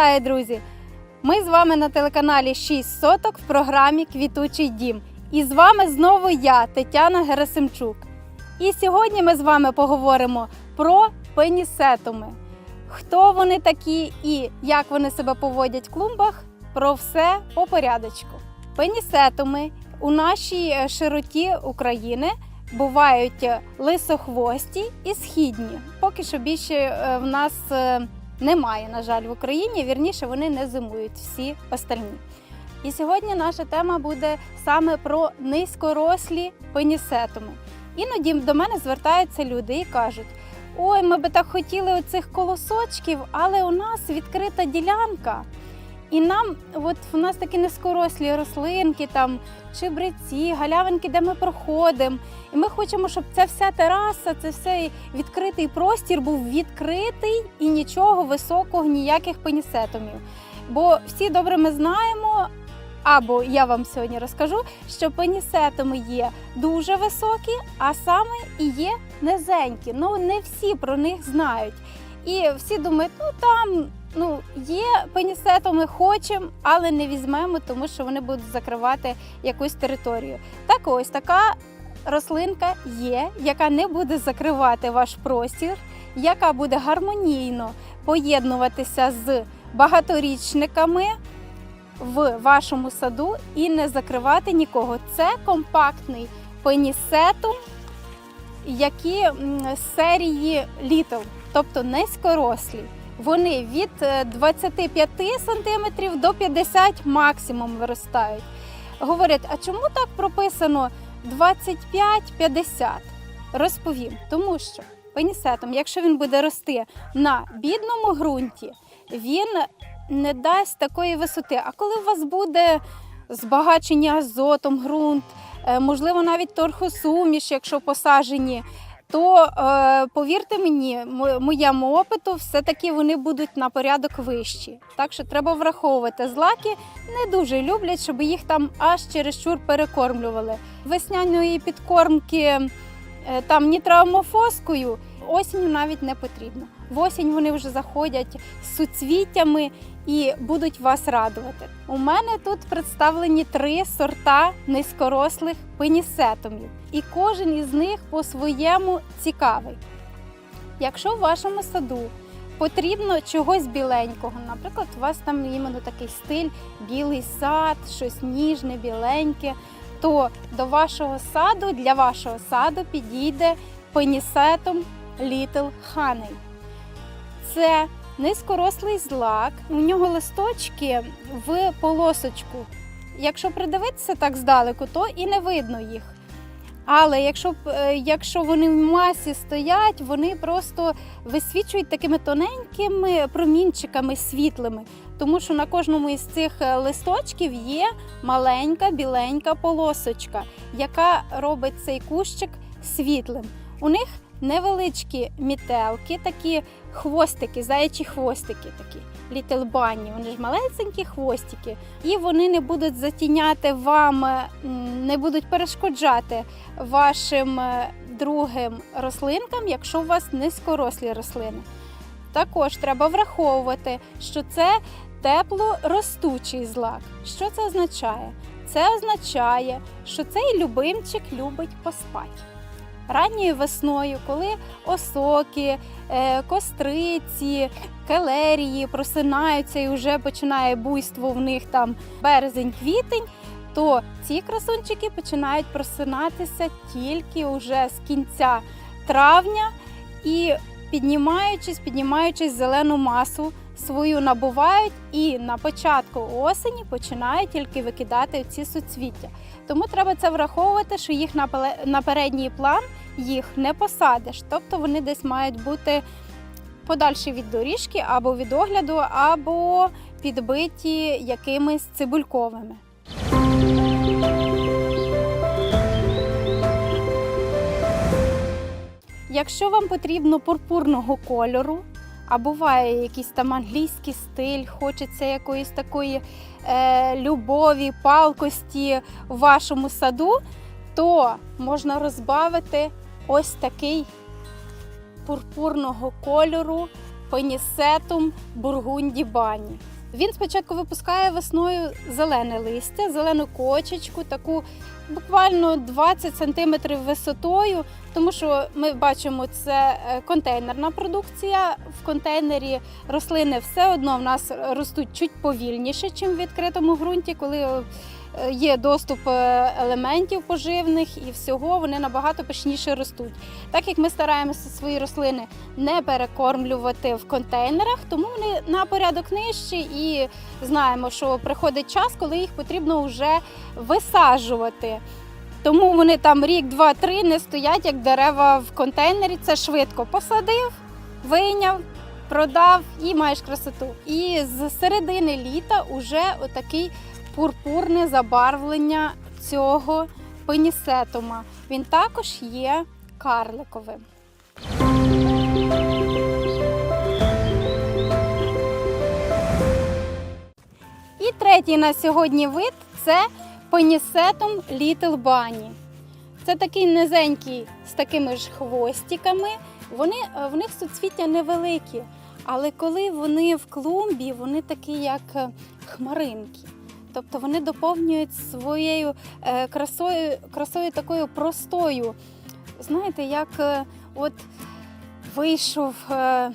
Вітаю, друзі! Ми з вами на телеканалі 6 соток в програмі Квітучий дім. І з вами знову я, Тетяна Герасимчук. І сьогодні ми з вами поговоримо про пенісетуми. Хто вони такі і як вони себе поводять в клумбах. Про все по порядочку. Пенісетуми у нашій е, широті України бувають е, лисохвості і східні. Поки що більше е, в нас немає, на жаль, в Україні. Вірніше, вони не зимують всі остальні. І сьогодні наша тема буде саме про низькорослі пенісетуми. Іноді до мене звертаються люди і кажуть: ой, ми би так хотіли оцих колосочків, але у нас відкрита ділянка. І нам, от у нас такі низькорослі рослинки, там чебреці, галявинки, де ми проходимо. І ми хочемо, щоб ця вся тераса, це все відкритий простір був відкритий і нічого високого, ніяких пенісетумів. Бо всі добре ми знаємо, або я вам сьогодні розкажу, що пенісетуми є дуже високі, а саме і є низенькі. Ну не всі про них знають. І всі думають, ну там ну є пенісетуми, хочемо, але не візьмемо, тому що вони будуть закривати якусь територію. Так ось така рослинка є, яка не буде закривати ваш простір, яка буде гармонійно поєднуватися з багаторічниками в вашому саду і не закривати нікого. Це компактний пенісетум, які з серії Little, тобто низькорослі. Вони від е, 25 см до 50 максимум виростають. Говорять, а чому так прописано 25-50? Розповім, тому що пенісетом, якщо він буде рости на бідному ґрунті, він не дасть такої висоти. А коли у вас буде збагачення азотом ґрунт, е, можливо, навіть торхосуміш, якщо посажені, то е, повірте мені, моєму опиту, все-таки вони будуть на порядок вищі. Так що треба враховувати злаки. Не дуже люблять, щоб їх там аж чересчур перекормлювали. Весняної підкормки там там нітроамофоскою осінню навіть не потрібно. В осінь вони вже заходять з суцвіттями і будуть вас радувати. У мене тут представлені три сорта низькорослих пенісетумів, і кожен із них по-своєму цікавий. Якщо в вашому саду потрібно чогось біленького, наприклад, у вас там іменно такий стиль білий сад, щось ніжне, біленьке, то до вашого саду, для вашого саду підійде пенісетум Little Honey. Це низькорослий злак, у нього листочки в полосочку. Якщо придивитися так здалеку, то і не видно їх. Але якщо, е, якщо вони в масі стоять, вони просто висвічують такими тоненькими промінчиками світлими, тому що на кожному із цих е, листочків є маленька біленька полосочка, яка робить цей кущик світлим. У них невеличкі мітелки, такі хвостики, заячі хвостики такі, Little Bunny, вони ж малесенькі хвостики, і вони не будуть затіняти вам, е, не будуть перешкоджати вашим е, другим рослинкам, якщо у вас низькорослі рослини. Також треба враховувати, що це теплоростучий злак. Що це означає? Це означає, що цей любимчик любить поспати. Ранньою весною, коли осоки, е, костриці, келерії просинаються і вже починає буйство в них там березень-квітень, то ці красунчики починають просинатися тільки вже з кінця травня і піднімаючись, піднімаючись зелену масу свою набувають і на початку осені починають тільки викидати ці суцвіття. Тому треба це враховувати, що їх на передній план їх не посадиш, тобто вони десь мають бути подальші від доріжки або від огляду, або підбиті якимись цибульковими. Якщо вам потрібно пурпурного кольору, а буває якийсь там англійський стиль, хочеться якоїсь такої е, любові, палкості в вашому саду, то можна розбавити ось такий пурпурного кольору пенісетум бургунді бані. Він спочатку випускає весною зелене листя, зелену кочечку, таку буквально 20 см висотою, тому що ми бачимо, це е, контейнерна продукція. В контейнері рослини все одно в нас ростуть чуть повільніше, ніж в відкритому ґрунті, коли є доступ е, елементів поживних і всього, вони набагато пишніше ростуть. Так як ми стараємося свої рослини не перекормлювати в контейнерах, тому вони на порядок нижчі і знаємо, що приходить час, коли їх потрібно вже висаджувати. Тому вони там рік, два, три не стоять як дерева в контейнері. Це швидко посадив, вийняв, продав і маєш красоту. І з середини літа вже отакий пурпурне забарвлення цього пенісетума. Він також є карликовим. І третій на сьогодні вид це пенісетум Little Bunny. Це такий низенький з такими ж хвостиками. Вони, е, в них суцвіття невеликі, але коли вони в клумбі, вони такі, як е, хмаринки. Тобто вони доповнюють своєю е, красою, красою такою простою. Знаєте, як е, от вийшов е,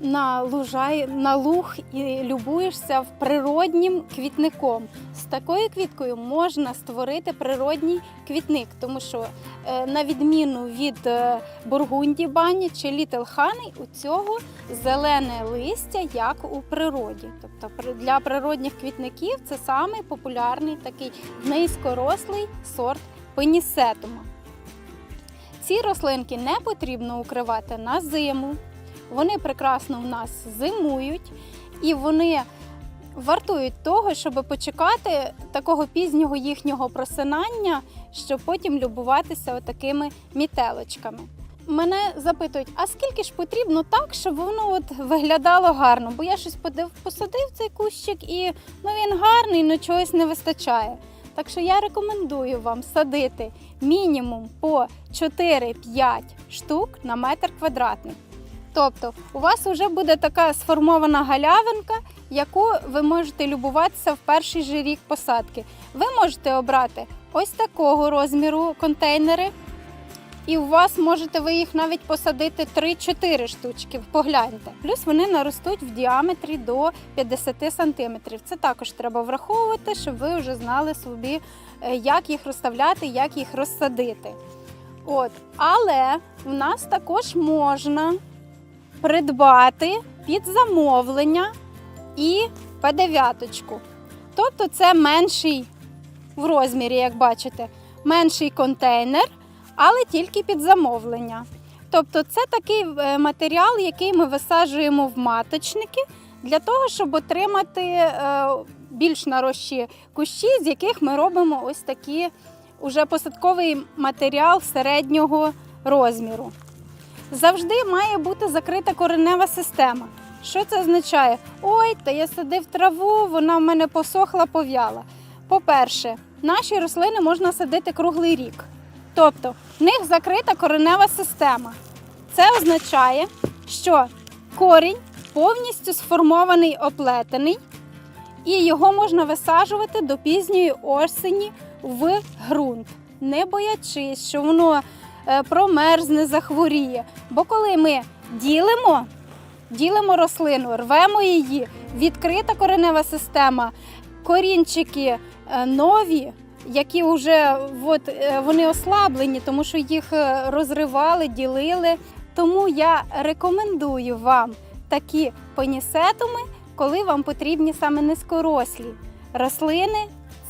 на лужай, на луг і любуєшся природнім квітником. З такою квіткою можна створити природній квітник, тому що е, на відміну від е, бургунді бані чи літл хани, у цього зелене листя, як у природі. Тобто для природних квітників це самий популярний такий низькорослий сорт пенісетума. Ці рослинки не потрібно укривати на зиму. Вони прекрасно в нас зимують і вони вартують того, щоб почекати такого пізнього їхнього просинання, щоб потім любуватися отакими мітелочками. Мене запитують, а скільки ж потрібно так, щоб воно от виглядало гарно? Бо я щось подив, посадив цей кущик і ну, він гарний, але чогось не вистачає. Так що я рекомендую вам садити мінімум по 4-5 штук на метр квадратний. Тобто у вас вже буде така сформована галявинка, яку ви можете любуватися в перший же рік посадки. Ви можете обрати ось такого розміру контейнери, і у вас можете ви їх навіть посадити 3-4 штучки. Погляньте. Плюс вони наростуть в діаметрі до 50 см. Це також треба враховувати, щоб ви вже знали собі, е, як їх розставляти, як їх розсадити. От, але в нас також можна придбати під замовлення і П9. Тобто це менший в розмірі, як бачите, менший контейнер, але тільки під замовлення. Тобто це такий е, матеріал, який ми висаджуємо в маточники для того, щоб отримати е, більш нарощі кущі, з яких ми робимо ось такі уже посадковий матеріал середнього розміру. Завжди має бути закрита коренева система. Що це означає? Ой, та я садив траву, вона в мене посохла, пов'яла. По-перше, наші рослини можна садити круглий рік. Тобто в них закрита коренева система. Це означає, що корінь повністю сформований, оплетений, і його можна висаджувати до пізньої осені в ґрунт, не боячись, що воно промерзне, захворіє. Бо коли ми ділимо, ділимо рослину, рвемо її, відкрита коренева система, корінчики е, нові, які вже от, е, вони ослаблені, тому що їх е, розривали, ділили. Тому я рекомендую вам такі пенісетуми, коли вам потрібні саме низькорослі рослини.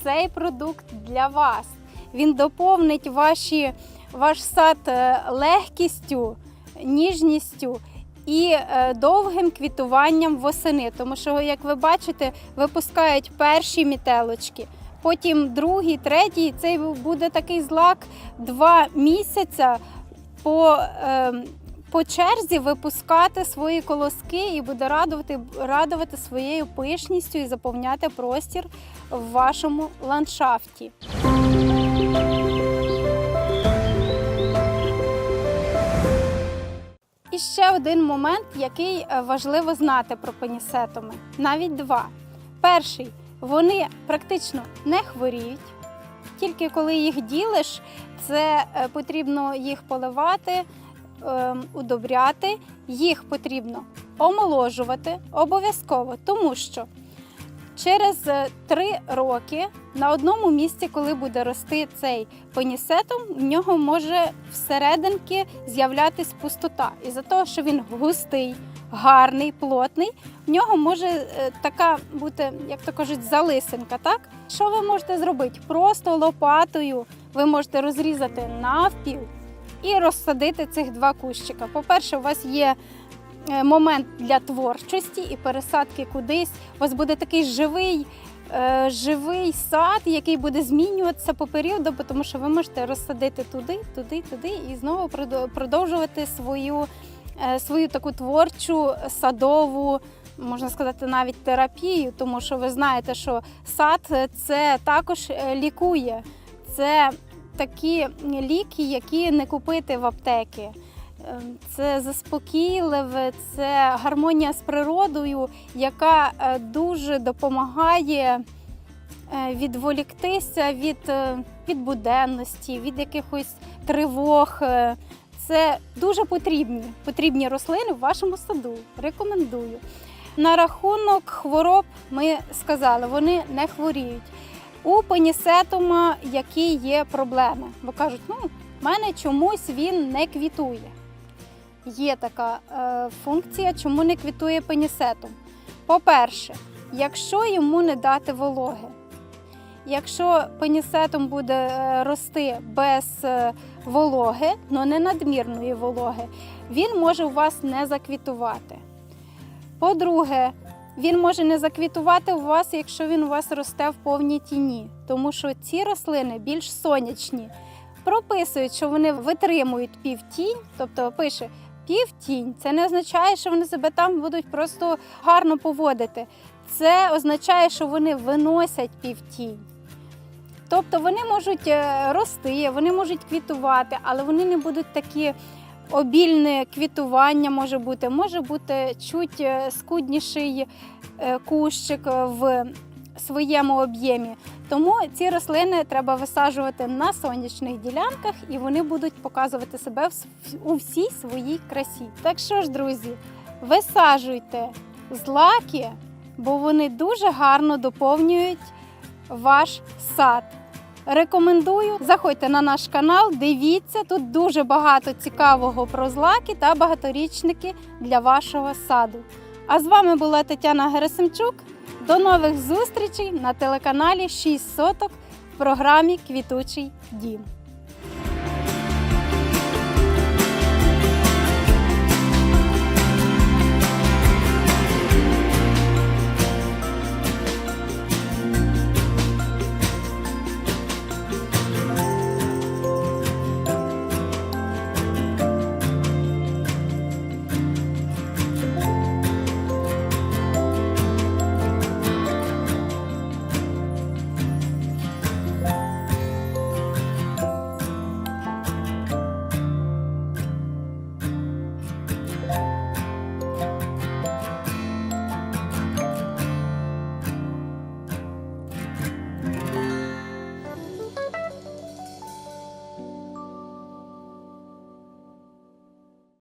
Цей продукт для вас. Він доповнить ваші, ваш сад е, легкістю, ніжністю і е, довгим квітуванням восени. Тому що, як ви бачите, випускають перші мітелочки, потім другий, третій. Цей буде такий злак два місяця по, е, по черзі випускати свої колоски і буде радувати, радувати своєю пишністю і заповняти простір в вашому ландшафті. І ще один момент, який е, важливо знати про пенісетоми. Навіть два. Перший вони практично не хворіють. Тільки коли їх ділиш, це е, потрібно їх поливати, ем, удобряти, їх потрібно омоложувати обов'язково, тому що через е, три роки на одному місці, коли буде рости цей пенісетум, в нього може всерединки з'являтись пустота. І за того, що він густий, гарний, плотний, в нього може е, така бути, як то кажуть, залисинка. Так що ви можете зробити? Просто лопатою ви можете розрізати навпіл і розсадити цих два кущика. По-перше, у вас є момент для творчості і пересадки кудись. У вас буде такий живий. е, Живий сад, який буде змінюватися по періоду, тому що ви можете розсадити туди, туди, туди і знову продо- продовжувати свою, е, свою таку творчу садову, можна сказати, навіть терапію, тому що ви знаєте, що сад е, це також е, лікує. Це такі ліки, які не купити в аптеки. Е, Це заспокійливе, це гармонія з природою, яка е, дуже допомагає е, відволіктися від, е, від буденності, від якихось тривог. Це дуже потрібні, потрібні рослини в вашому саду. Рекомендую. На рахунок хвороб ми сказали, вони не хворіють. У пенісетума які є проблеми, бо кажуть, ну, в мене чомусь він не квітує. Є така е, функція, чому не квітує пенісетум. По-перше, якщо йому не дати вологи, якщо пенісетум буде е, рости без е, вологи, але не надмірної вологи, він може у вас не заквітувати. По-друге, він може не заквітувати у вас, якщо він у вас росте в повній тіні, тому що ці рослини більш сонячні. Прописують, що вони витримують півтінь, тобто пише півтінь. Це не означає, що вони себе там будуть просто гарно поводити. Це означає, що вони виносять півтінь. Тобто вони можуть е, рости, вони можуть квітувати, але вони не будуть такі обільне квітування може бути, може бути чуть е, скудніший е, кущик в своєму об'ємі. Тому ці рослини треба висаджувати на сонячних ділянках, і вони будуть показувати себе у всій своїй красі. Так що ж, друзі, висаджуйте злаки, бо вони дуже гарно доповнюють ваш сад. Рекомендую, заходьте на наш канал, дивіться, тут дуже багато цікавого про злаки та багаторічники для вашого саду. А з вами була Тетяна Герасимчук. До нових зустрічей на телеканалі 6 соток в програмі Квітучий дім.